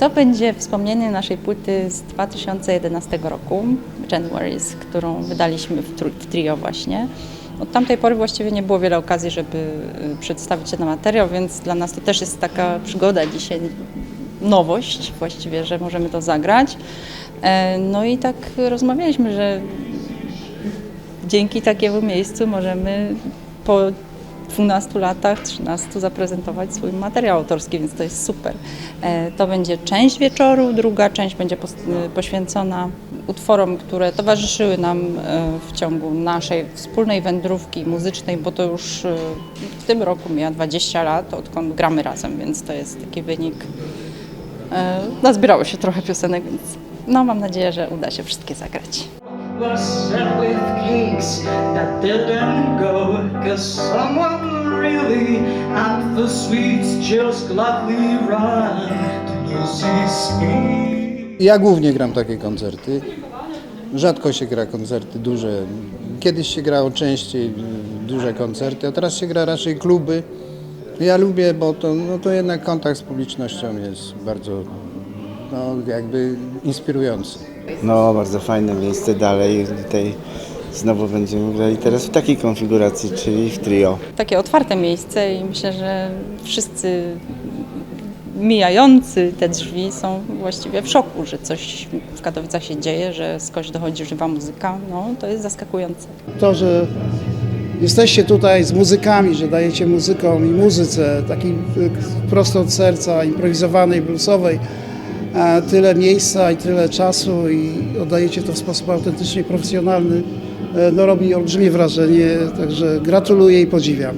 To będzie wspomnienie naszej płyty z 2011 roku, Januaries, którą wydaliśmy w, w trio właśnie. Od tamtej pory właściwie nie było wiele okazji, żeby y, przedstawić ten materiał, więc dla nas to też jest taka przygoda dzisiaj, nowość właściwie, że możemy to zagrać. E, No i tak rozmawialiśmy, że dzięki takiemu miejscu możemy po 12 latach, 13 zaprezentować swój materiał autorski, więc to jest super. E, To będzie część wieczoru, druga część będzie y, poświęcona utworom, które towarzyszyły nam e, w ciągu naszej wspólnej wędrówki muzycznej, bo to już e, w tym roku mija 20 lat, odkąd gramy razem, więc to jest taki wynik. E, Nazbierało się trochę piosenek, więc no, mam nadzieję, że uda się wszystkie zagrać. Ja głównie gram takie koncerty. Rzadko się gra koncerty duże. Kiedyś się grało częściej duże koncerty, a teraz się gra raczej kluby. Ja lubię, bo to, no to jednak kontakt z publicznością jest bardzo no, jakby inspirujący. No, bardzo fajne miejsce dalej. Tutaj znowu będziemy grali teraz w takiej konfiguracji, czyli w trio. takie otwarte miejsce i myślę, że wszyscy mijający te drzwi są właściwie w szoku, że coś w Katowicach się dzieje, że skądś dochodzi żywa muzyka. No, to jest zaskakujące. to, że jesteście tutaj z muzykami, że dajecie muzykom i muzyce taki y, prosto od serca, improwizowanej, bluesowej tyle miejsca i tyle czasu i oddajecie to w sposób autentycznie profesjonalny, e, no robi olbrzymie wrażenie, także gratuluję i podziwiam.